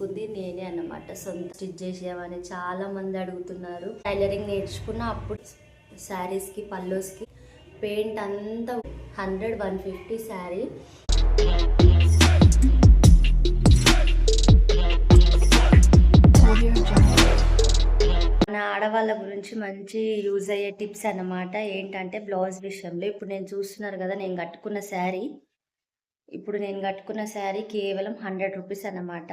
చేసుకుంది నేనే అన్నమాట. సొంత స్టిచ్ చేసామని చాలా మంది అడుగుతున్నారు. టైలరింగ్ నేర్చుకున్న అప్పుడు శారీస్కి పల్లోస్కి పెయింట్ అంతా హండ్రెడ్ వన్ ఫిఫ్టీ శారీ. మన ఆడవాళ్ళ గురించి మంచి యూజ్ అయ్యే టిప్స్ అన్నమాట. ఏంటంటే బ్లౌజ్ విషయంలో ఇప్పుడు నేను చూస్తున్నారు కదా నేను కట్టుకున్న శారీ. ఇప్పుడు నేను కట్టుకున్న శారీ కేవలం హండ్రెడ్ రూపీస్ అన్నమాట.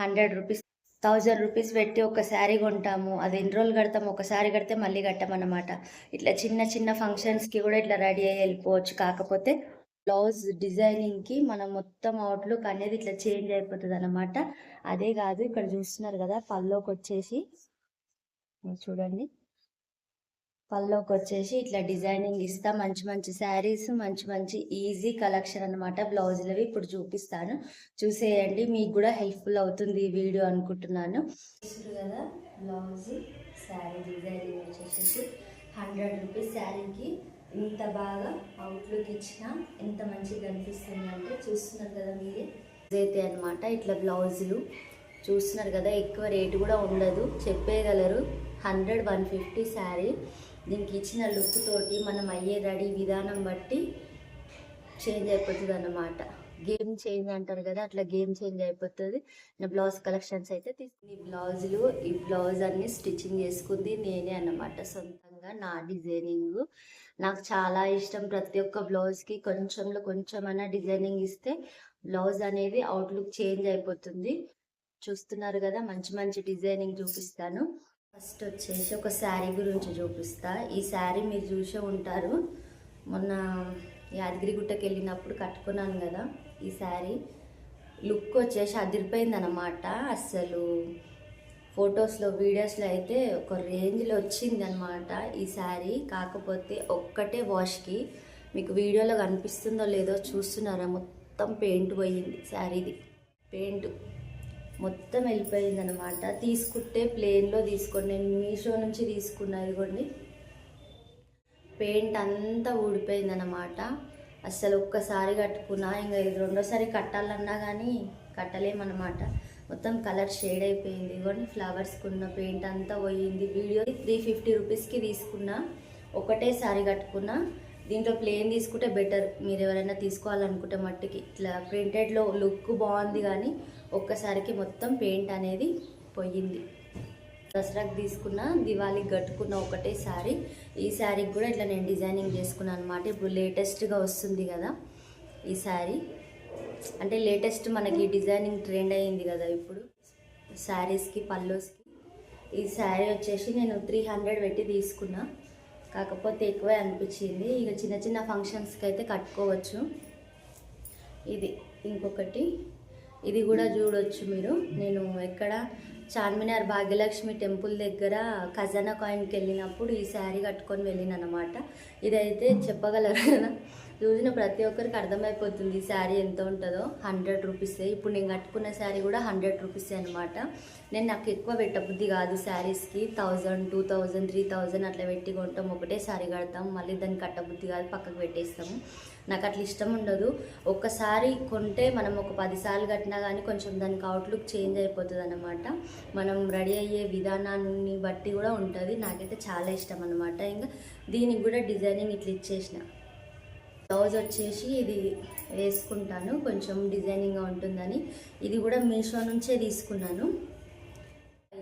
హండ్రెడ్ రూపీస్ థౌజండ్ రూపీస్ పెట్టి ఒక శారీ కొంటాము. అది ఎన్ని రోజులు కడతాము? ఒక శారీ కడితే మళ్ళీ కట్టమన్నమాట. ఇట్లా చిన్న చిన్న ఫంక్షన్స్కి కూడా ఇట్లా రెడీ అయ్యి వెళ్ళిపోవచ్చు. కాకపోతే బ్లౌజ్ డిజైనింగ్కి మనం మొత్తం అవుట్లుక్ అనేది ఇట్లా చేంజ్ అయిపోతుంది అనమాట అదే కాదు ఇక్కడ చూస్తున్నారు కదా పల్లోకి వచ్చేసి. చూడండి. పల్లోకి వచ్చేసి ఇట్లా డిజైనింగ్ ఇస్తా. మంచి మంచి శారీస్ మంచి మంచి ఈజీ కలెక్షన్ అనమాట బ్లౌజులవి ఇప్పుడు చూపిస్తాను. చూసేయండి. మీకు కూడా హెల్ప్ఫుల్ అవుతుంది ఈ వీడియో అనుకుంటున్నాను. చూసారు కదా బ్లౌజ్ శారీ డిజైనింగ్ వచ్చేసి హండ్రెడ్ రూపీస్ శారీకి ఇంత బాగా అవుట్లుక్ ఇచ్చిన ఎంత మంచిగా కనిపిస్తుంది అంటే చూస్తున్నారు కదా మీరే. అయితే అనమాట ఇట్లా బ్లౌజులు. చూస్తున్నారు కదా ఎక్కువ రేటు కూడా ఉండదు. చెప్పేయగలరు. Hundred one fifty saree. దీనికి ఇచ్చిన లుక్ తోటి మనం అయ్యే రెడీ విధానం బట్టి చేంజ్ అయిపోతుంది అన్నమాట గేమ్ చేంజ్ అంటారు కదా అట్లా గేమ్ చేంజ్ అయిపోతుంది. నా బ్లౌజ్ కలెక్షన్స్ అయితే తీసుకుని బ్లౌజులు ఈ బ్లౌజ్ అన్ని స్టిచ్చింగ్ చేసుకుంది నేనే అన్నమాట. సొంతంగా నా డిజైనింగ్. నాకు చాలా ఇష్టం ప్రతి ఒక్క బ్లౌజ్కి. కొంచెంలో కొంచెమైనా డిజైనింగ్ ఇస్తే బ్లౌజ్ అనేది అవుట్లుక్ చేంజ్ అయిపోతుంది. చూస్తున్నారు కదా మంచి మంచి డిజైనింగ్ చూపిస్తాను. ఫస్ట్ వచ్చేసి ఒక శారీ గురించి చూపిస్తా. ఈ శారీ మీరు చూసే ఉంటారు. మొన్న యాదగిరిగుట్టకి వెళ్ళినప్పుడు కట్టుకున్నాను కదా ఈ శారీ. లుక్ వచ్చేసి అదిరిపోయింది అనమాట అస్సలు ఫొటోస్లో వీడియోస్లో అయితే ఒక రేంజ్లో వచ్చింది అనమాట ఈ శారీ. కాకపోతే ఒక్కటే వాష్కి మీకు వీడియోలో కనిపిస్తుందో లేదో చూస్తున్నారా? మొత్తం పెయింట్ పోయింది శారీది. పెయింట్ మొత్తం వెళ్ళిపోయింది అనమాట తీసుకుంటే ప్లేన్లో తీసుకోండి. నేను మీషో నుంచి తీసుకున్నా ఇదిగోండి. పెయింట్ అంతా ఊడిపోయింది అనమాట అస్సలు ఒక్కసారి కట్టుకున్నా ఇంకా ఇది రెండోసారి కట్టాలన్నా కానీ కట్టలేమన్నమాట. మొత్తం కలర్ షేడ్ అయిపోయింది. ఇదిగోండి ఫ్లవర్స్కి ఉన్న పెయింట్ అంతా పోయింది. వీడియో త్రీ ఫిఫ్టీ రూపీస్కి తీసుకున్నా. ఒకటే సారీ కట్టుకున్నా. దీంట్లో ప్లేన్ తీసుకుంటే బెటర్ మీరు ఎవరైనా తీసుకోవాలనుకుంటే మట్టికి. ఇట్లా ప్రింటెడ్లో లుక్ బాగుంది కానీ ఒక్కసారికి మొత్తం పెయింట్ అనేది పోయింది. దసరాకి తీసుకున్న దివాళీకి కట్టుకున్న ఒకటే శారీ ఈ శారీకి కూడా ఇట్లా నేను డిజైనింగ్ చేసుకున్నాను అనమాట ఇప్పుడు లేటెస్ట్గా వస్తుంది కదా ఈ శారీ అంటే లేటెస్ట్ మనకి డిజైనింగ్ ట్రెండ్ అయ్యింది కదా ఇప్పుడు. శారీస్కి పల్లోస్కి ఈ శారీ వచ్చేసి నేను త్రీ హండ్రెడ్ పెట్టి తీసుకున్నా. కాకపోతే ఎక్కువే అనిపించింది. ఇక చిన్న చిన్న ఫంక్షన్స్కి అయితే కట్టుకోవచ్చు. ఇది ఇంకొకటి. ఇది కూడా చూడొచ్చు మీరు. నేను ఎక్కడ చార్మినార్ భాగ్యలక్ష్మి టెంపుల్ దగ్గర ఖజానా కాయిన్కి వెళ్ళినప్పుడు ఈ శారీ కట్టుకొని వెళ్ళిన అనమాట ఇదైతే చెప్పగలరు కదా? చూసిన ప్రతి ఒక్కరికి అర్థమైపోతుంది ఈ శారీ ఎంత ఉంటుందో. హండ్రెడ్ రూపీసే ఇప్పుడు నేను కట్టుకున్న శారీ కూడా హండ్రెడ్ రూపీసే అనమాట నేను నాకు ఎక్కువ పెట్టబుద్ధి కాదు శారీస్కి thousand two thousand three thousand అట్లా పెట్టి కొంటాం. ఒకటే శారీ కడతాం. మళ్ళీ దాన్ని కట్టబుద్ధి కాదు పక్కకు పెట్టేస్తాము. నాకు అట్లా ఇష్టం ఉండదు. ఒక్కసారి కొంటే మనం ఒక పదిసార్లు కట్టినా కానీ కొంచెం దానికి అవుట్లుక్ చేంజ్ అయిపోతుంది అనమాట మనం రెడీ అయ్యే విధానాన్ని బట్టి కూడా ఉంటుంది. నాకైతే చాలా ఇష్టం అనమాట ఇంకా దీనికి కూడా డిజైనింగ్ ఇట్లా ఇచ్చేసిన. బ్లౌజ్ వచ్చేసి ఇది వేసుకుంటాను. కొంచెం డిజైనింగ్గా ఉంటుందని. ఇది కూడా మీషో నుంచే తీసుకున్నాను.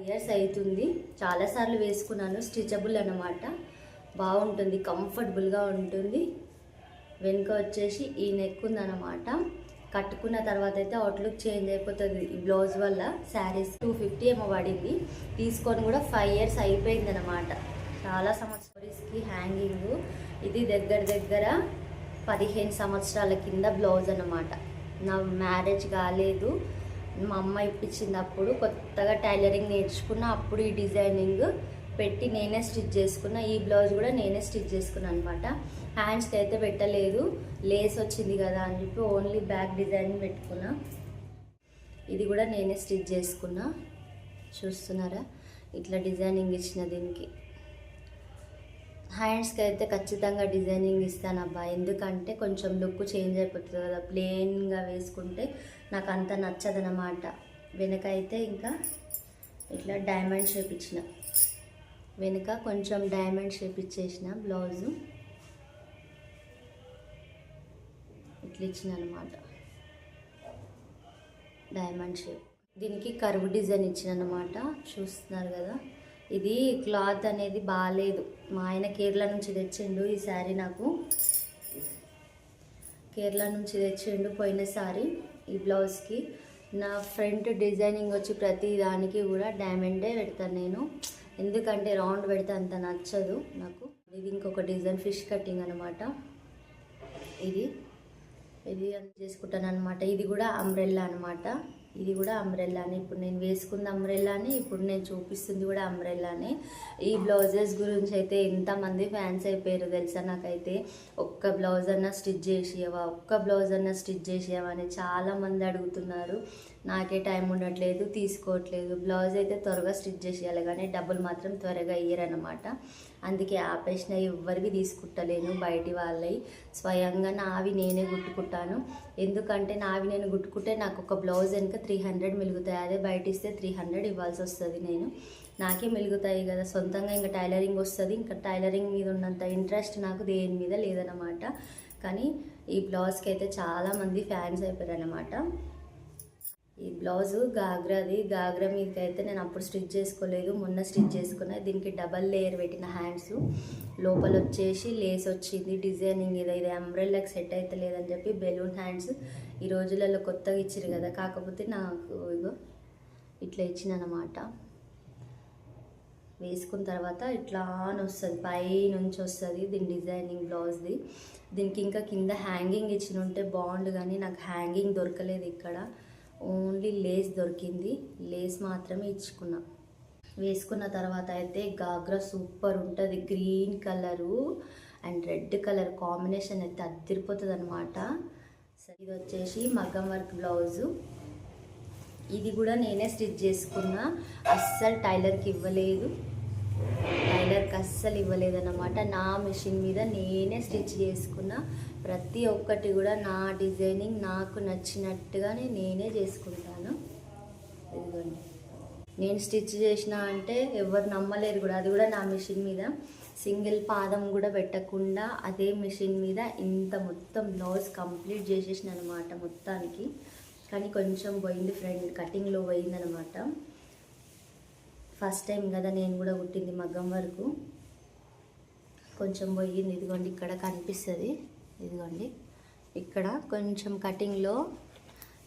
ఇయర్స్ అవుతుంది. చాలాసార్లు వేసుకున్నాను. స్టిచబుల్ అనమాట బాగుంటుంది. కంఫర్టబుల్గా ఉంటుంది. వెనుక వచ్చేసి ఈ నెక్ ఉందన్నమాట. కట్టుకున్న తర్వాత అయితే అవుట్లుక్ చేంజ్ అయిపోతుంది ఈ బ్లౌజ్ వల్ల. శారీస్ టూ ఫిఫ్టీ ఏమో పడింది. తీసుకొని కూడా ఫైవ్ ఇయర్స్ అయిపోయింది అనమాట చాలా సంవత్సరాలకి హ్యాంగింగ్ ఇది దగ్గర దగ్గర పదిహేను సంవత్సరాల కింద బ్లౌజ్ అనమాట నా మ్యారేజ్ కాలేదు. మా అమ్మ ఇప్పించింది అప్పుడు కొత్తగా టైలరింగ్ నేర్చుకున్న అప్పుడు ఈ డిజైనింగ్ పెట్టి నేనే స్టిచ్ చేసుకున్న. ఈ బ్లౌజ్ కూడా నేనే స్టిచ్ చేసుకున్నాను అనమాట హ్యాండ్స్కి అయితే పెట్టలేదు. లేస్ వచ్చింది కదా అని చెప్పి ఓన్లీ బ్యాక్ డిజైన్ పెట్టుకున్నా. ఇది కూడా నేనే స్టిచ్ చేసుకున్నా. చూస్తున్నారా? ఇట్లా డిజైనింగ్ ఇచ్చిన దీనికి. హ్యాండ్స్కి అయితే ఖచ్చితంగా డిజైనింగ్ ఇస్తాను అబ్బా ఎందుకంటే కొంచెం లుక్ చేంజ్ అయిపోతుంది కదా ప్లెయిన్గా వేసుకుంటే నాకు అంత నచ్చదనమాట వెనక అయితే ఇంకా ఇట్లా డైమండ్ షేప్ ఇచ్చిన. వెనుక కొంచెం డైమండ్ షేప్ ఇచ్చేసిన బ్లౌజు. ఇట్లా ఇచ్చిన అనమాట డైమండ్ షేప్. దీనికి కర్వ్ డిజైన్ ఇచ్చిన అనమాట చూస్తున్నారు కదా. ఇది క్లాత్ అనేది బాగాలేదు మా ఆయన కేరళ నుంచి తెచ్చిండు ఈ శారీ నాకు. కేరళ నుంచి తెచ్చిండు పోయినసారి ఈ బ్లౌజ్కి. నా ఫ్రంట్ డిజైనింగ్ వచ్చి ప్రతి దానికి కూడా డైమండే పెడతాను నేను. ఎందుకంటే రౌండ్ పెడితే అంత నచ్చదు నాకు. ఇది ఇంకొక డిజైన్ ఫిష్ కటింగ్ అనమాట ఇది. ఇది చేసుకుంటాను అనమాట ఇది కూడా అంబ్రెల్లా అనమాట ఇది కూడా అంబ్రెల్లానే ఇప్పుడు నేను వేసుకున్న అంబ్రెల్లానే ఇప్పుడు నేను చూపిస్తుంది కూడా అంబ్రెల్లానే ఈ బ్లౌజెస్ గురించి అయితే ఎంతమంది ఫ్యాన్స్ అయిపోయారు తెలుసా నాకైతే? ఒక్క బ్లౌజ్ అన్నా స్టిచ్ చేసేవా ఒక్క బ్లౌజ్ అన్నా స్టిచ్ చేసేవా అని చాలామంది అడుగుతున్నారు. నాకే టైం ఉండట్లేదు తీసుకోవట్లేదు. బ్లౌజ్ అయితే త్వరగా స్టిచ్ చేసేయాలి కానీ డబ్బులు మాత్రం త్వరగా ఇయ్యరనమాట అందుకే ఆపేసిన ఎవ్వరివి తీసుకుంటలేను బయటి వాళ్ళవి స్వయంగా నావి నేనే కుట్టుకుంటాను. ఎందుకంటే నావి నేను కుట్టుకుంటే నాకు ఒక బ్లౌజ్ వెనుక త్రీ హండ్రెడ్ మిలుగుతాయి. అదే బయట ఇస్తే త్రీ హండ్రెడ్ ఇవ్వాల్సి వస్తుంది నేను. నాకే మిలుగుతాయి కదా. సొంతంగా ఇంకా టైలరింగ్ వస్తుంది. ఇంకా టైలరింగ్ మీద ఉన్నంత ఇంట్రెస్ట్ నాకు దేని మీద లేదనమాట కానీ ఈ బ్లౌజ్కి అయితే చాలామంది ఫ్యాన్స్ అయిపోయారు అనమాట ఈ బ్లౌజు గాగ్రాది గాగ్రా మీదకి అయితే నేను అప్పుడు స్టిచ్ చేసుకోలేదు. మొన్న స్టిచ్ చేసుకున్నా. దీనికి డబల్ లేయర్ పెట్టిన హ్యాండ్స్. లోపల వచ్చేసి లేస్ వచ్చింది. డిజైనింగ్ ఇది ఇది అంబ్రెల్లాకి సెట్ అయితే లేదని చెప్పి బెలూన్ హ్యాండ్స్ ఈ రోజులలో కొత్తగా ఇచ్చారు కదా కాకపోతే నాకు ఇగో ఇట్లా ఇచ్చిన అనమాట వేసుకున్న తర్వాత ఇట్లా అని వస్తుంది పై నుంచి వస్తుంది దీని డిజైనింగ్ బ్లౌజ్ది దీనికి ఇంకా కింద హ్యాంగింగ్ ఇచ్చిన ఉంటే బాగుండు కానీ నాకు హ్యాంగింగ్ దొరకలేదు ఇక్కడ. ఓన్లీ లేస్ దొరికింది లేస్ మాత్రమే ఇచ్చుకున్నా. వేసుకున్న తర్వాత అయితే గాగ్రా సూపర్ ఉంటుంది green colour and red colour combination అయితే అద్దరిపోతుంది అనమాట ఇది వచ్చేసి మగ్గం వర్క్ బ్లౌజు. ఇది కూడా నేనే స్టిచ్ చేసుకున్నా. అస్సలు టైలర్కి ఇవ్వలేదు. టైలర్కి అస్సలు ఇవ్వలేదన్నమాట. నా మిషన్ మీద నేనే స్టిచ్ చేసుకున్నా. ప్రతి ఒక్కటి కూడా నా డిజైనింగ్ నాకు నచ్చినట్టుగానే నేనే చేసుకుంటాను. ఇదిగోండి. నేను స్టిచ్ చేసిన అంటే ఎవరు నమ్మలేరు కూడా. అది కూడా నా మిషన్ మీద. సింగిల్ పాదం కూడా పెట్టకుండా అదే మిషన్ మీద ఇంత మొత్తం బ్లౌజ్ కంప్లీట్ చేసేసిన అనమాట మొత్తానికి. కానీ కొంచెం పోయింది ఫ్రెండ్ కటింగ్లో పోయిందనమాట. ఫస్ట్ టైం కదా నేను కూడా కుట్టింది మగ్గం వరకు. కొంచెం పోయింది ఇదిగోండి ఇక్కడ కనిపిస్తుంది. ఇదిగోండి ఇక్కడ కొంచెం కటింగ్లో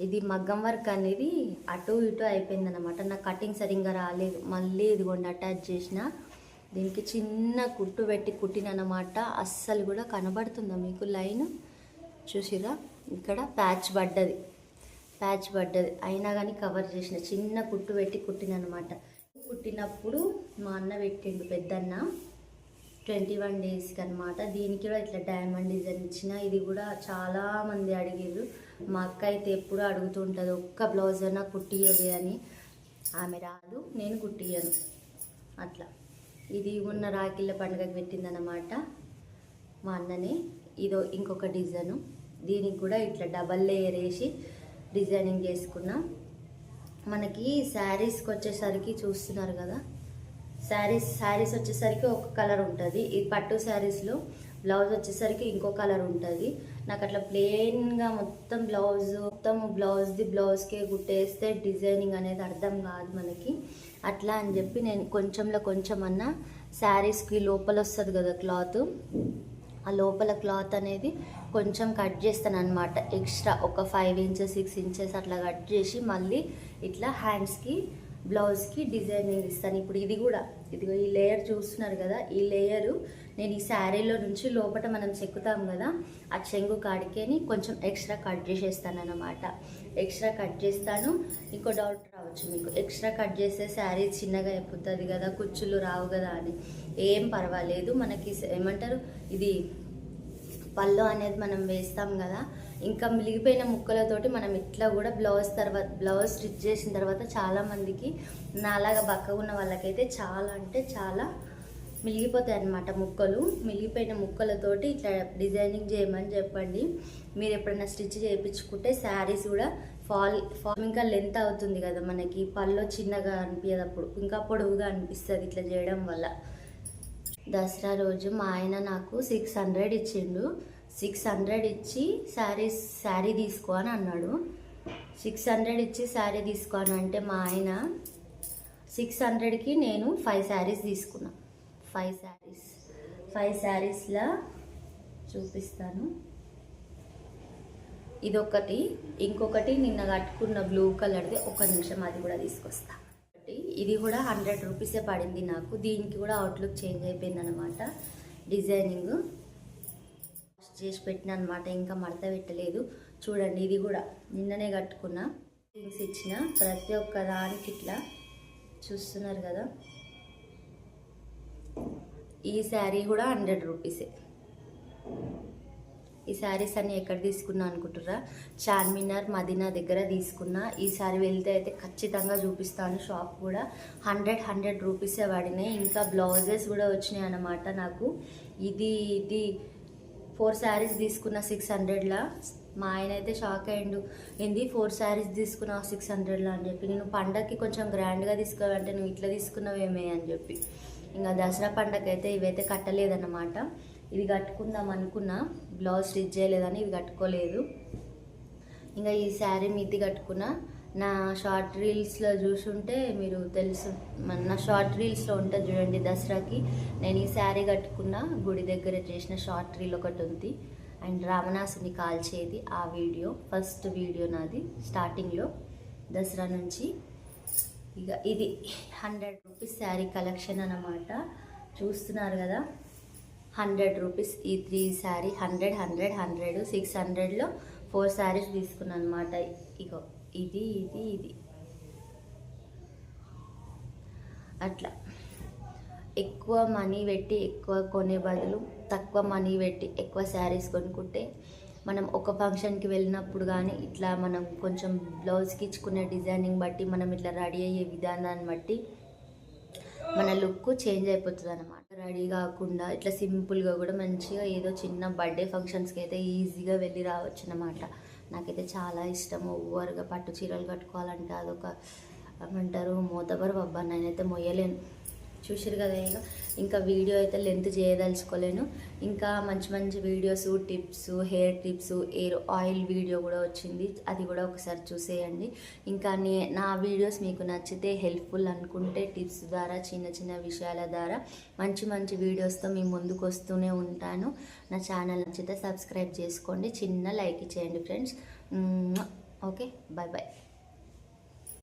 ఇది మగ్గం వర్క్ అనేది అటు ఇటు అయిపోయింది అనమాట నాకు కటింగ్ సరిగ్గా రాలేదు. మళ్ళీ ఇదిగోండి అటాచ్ చేసిన దీనికి చిన్న కుట్టు పెట్టి కుట్టినమాట అస్సలు కూడా కనబడుతుందా మీకు లైన్? చూసిరా ఇక్కడ ప్యాచ్ పడ్డది. ప్యాచ్ పడ్డది. అయినా కానీ కవర్ చేసిన చిన్న కుట్టు పెట్టి కుట్టినమాట కుట్టినప్పుడు మా అన్న పెట్టిండు పెద్దన్న. ట్వంటీ వన్ డేస్కి అనమాట దీనికి కూడా ఇట్లా డైమండ్ డిజైన్ ఇచ్చిన ఇది కూడా చాలామంది అడిగారు మా అక్క అయితే ఎప్పుడూ అడుగుతుంటుంది ఒక్క బ్లౌజ్ అయినా కుట్టియవే అని. ఆమె రాదు నేను కుట్టియను అట్లా. ఇది ఉన్న రాకిళ్ళ పండుగకి పెట్టిందనమాట మా అన్ననే. ఇదో ఇంకొక డిజైను. దీనికి కూడా ఇట్లా డబల్ లేయర్ వేసి డిజైనింగ్ చేసుకున్నా. మనకి శారీస్కి వచ్చేసరికి చూస్తున్నారు కదా. శారీస్ శారీస్ వచ్చేసరికి ఒక కలర్ ఉంటుంది. ఈ పట్టు శారీస్లో బ్లౌజ్ వచ్చేసరికి ఇంకో కలర్ ఉంటుంది. నాకు అట్లా ప్లెయిన్గా మొత్తం బ్లౌజ్ మొత్తం బ్లౌజ్ది బ్లౌజ్కే కుట్టేస్తే డిజైనింగ్ అనేది అర్థం కాదు మనకి. అట్లా అని చెప్పి నేను కొంచెంలో కొంచెం అన్నా శారీస్కి లోపల వస్తుంది కదా క్లాత్. ఆ లోపల క్లాత్ అనేది కొంచెం కట్ చేస్తాను అనమాట ఎక్స్ట్రా ఒక ఫైవ్ ఇంచెస్ సిక్స్ ఇంచెస్ అట్లా కట్ చేసి మళ్ళీ ఇట్లా హ్యాండ్స్కి బ్లౌజ్కి డిజైనింగ్ ఇస్తాను ఇప్పుడు ఇది కూడా ఇదిగో ఈ లేయర్ చూస్తున్నారు కదా ఈ లేయరు నేను ఈ శారీలో నుంచి లోపల మనం చెక్కుతాం కదా ఆ చెంగు కాడికేని కొంచెం ఎక్స్ట్రా కట్ చేసేస్తాను అనమాట ఎక్స్ట్రా కట్ చేస్తాను. ఇంకో డౌట్ రావచ్చు మీకు ఎక్స్ట్రా కట్ చేస్తే శారీ చిన్నగా అయిపోతుంది కదా కుచ్చులు రావు కదా అని. ఏం పర్వాలేదు మనకి ఏమంటారు ఇది పళ్ళు అనేది మనం వేస్తాం కదా ఇంకా మిలిగిపోయిన ముక్కలతోటి మనం ఇట్లా కూడా బ్లౌజ్ తర్వాత బ్లౌజ్ స్టిచ్ చేసిన తర్వాత చాలామందికి నాలాగా బక్కగా ఉన్న వాళ్ళకైతే చాలా అంటే చాలా మిలిగిపోతాయి అన్నమాట ముక్కలు. మిలిగిపోయిన ముక్కలతోటి ఇట్లా డిజైనింగ్ చేయమని చెప్పండి. మీరు ఎప్పుడైనా స్టిచ్ చేయించుకుంటే శారీస్ కూడా ఫాల్ ఫాల్ ఇంకా లెంత్ అవుతుంది కదా మనకి. పళ్ళు చిన్నగా అనిపించదు అప్పుడు. ఇంకా పొడవుగా అనిపిస్తుంది ఇట్లా చేయడం వల్ల. దసరా రోజు మా ఆయన నాకు సిక్స్ హండ్రెడ్ ఇచ్చిండు. సిక్స్ హండ్రెడ్ ఇచ్చి శారీ శారీ తీసుకో అని అన్నాడు. సిక్స్ హండ్రెడ్ ఇచ్చి శారీ తీసుకో అని అంటే మా ఆయన సిక్స్ హండ్రెడ్కి నేను ఫైవ్ శారీస్ తీసుకున్నా. ఫైవ్ శారీస్ ఫైవ్ శారీస్లో చూపిస్తాను. ఇదొకటి. ఇంకొకటి నిన్న కట్టుకున్న బ్లూ కలర్ది ఒక నిమిషం అది కూడా తీసుకొస్తా. ఇది కూడా హండ్రెడ్ రూపీసే పడింది నాకు. దీనికి కూడా అవుట్లుక్ చేంజ్ అయిపోయింది అనమాట డిజైనింగ్. చేసి పెట్టిన అనమాట ఇంకా మడత పెట్టలేదు. చూడండి ఇది కూడా నిన్ననే కట్టుకున్న థింగ్స్ ఇచ్చిన ప్రతి ఒక్క దానికి ఇట్లా చూస్తున్నారు కదా. ఈ శారీ కూడా హండ్రెడ్ రూపీసే. ఈ శారీస్ అన్ని ఎక్కడ తీసుకున్నా అనుకుంటురా చార్మినార్ మదీనా దగ్గర తీసుకున్నా ఈ శారీ వెళ్తే అయితే ఖచ్చితంగా చూపిస్తాను. షాప్ కూడా హండ్రెడ్ హండ్రెడ్ రూపీసే పడినాయి. ఇంకా బ్లౌజెస్ కూడా వచ్చినాయి అన్నమాట నాకు. ఇది ఇది ఫోర్ శారీస్ తీసుకున్న సిక్స్ హండ్రెడ్లా? మా ఆయన అయితే షాక్ అయ్యిండు. ఏంది ఫోర్ శారీస్ తీసుకున్నావు సిక్స్ హండ్రెడ్లో అని చెప్పి. నేను పండగకి కొంచెం గ్రాండ్గా తీసుకోవాలంటే నువ్వు ఇట్లా తీసుకున్నావేమే అని చెప్పి. ఇంకా దసరా పండగ అయితే ఇవైతే కట్టలేదన్నమాట. ఇది కట్టుకుందాం అనుకున్నా. బ్లౌజ్ స్టిచ్ చేయలేదని ఇవి కట్టుకోలేదు. ఇంకా ఈ శారీ మీది కట్టుకున్నా. నా షార్ట్ రీల్స్లో చూసుంటే మీరు తెలుసు. మన- నా షార్ట్ రీల్స్లో ఉంటుంది చూడండి దసరాకి. నేను ఈ శారీ కట్టుకున్న గుడి దగ్గర చేసిన షార్ట్ రీల్ ఒకటి ఉంది. అండ్ రామనాసుని కాల్చేది ఆ వీడియో ఫస్ట్ వీడియో నాది స్టార్టింగ్లో దసరా నుంచి ఇక ఇది హండ్రెడ్ రూపీస్ శారీ కలెక్షన్ అన్నమాట. చూస్తున్నారు కదా? హండ్రెడ్ రూపీస్ ఈ three saree hundred hundred hundred six హండ్రెడ్లో ఫోర్ శారీస్ తీసుకున్నాను అనమాట ఇగో. ఇది ఇది ఇది. అట్లా. ఎక్కువ మనీ పెట్టి ఎక్కువ కొనే బదులు తక్కువ మనీ పెట్టి ఎక్కువ శారీస్ కొనుక్కుంటే మనం ఒక ఫంక్షన్కి వెళ్ళినప్పుడు కానీ ఇట్లా మనం కొంచెం బ్లౌజ్కి ఇచ్చుకునే డిజైనింగ్ బట్టి మనం ఇట్లా రెడీ అయ్యే విధానాన్ని బట్టి మన లుక్ చేంజ్ అయిపోతుంది అనమాట రెడీ కాకుండా ఇట్లా సింపుల్గా కూడా మంచిగా ఏదో చిన్న బర్త్డే ఫంక్షన్స్కి అయితే ఈజీగా వెళ్ళి రావచ్చు అనమాట నాకైతే చాలా ఇష్టం. ఓవర్గా పట్టు చీరలు కట్టుకోవాలంటే అదొక ఏమంటారు మోతబరు బాబా నేనైతే మొయ్యలేను. చూసారు కదా ఇక ఇంకా వీడియో అయితే లెంత్ చేయదలుచుకోలేను. ఇంకా మంచి మంచి videos tips hair tips hair oil video కూడా వచ్చింది. అది కూడా ఒకసారి చూసేయండి. ఇంకా నే నా వీడియోస్ మీకు నచ్చితే హెల్ప్ఫుల్ అనుకుంటే టిప్స్ ద్వారా చిన్న చిన్న విషయాల ద్వారా మంచి మంచి వీడియోస్తో మీ ముందుకు వస్తూనే ఉంటాను. నా ఛానల్ నచ్చితే సబ్స్క్రైబ్ చేసుకోండి. చిన్న లైక్ ఇచ్చేయండి ఫ్రెండ్స్. Okay bye bye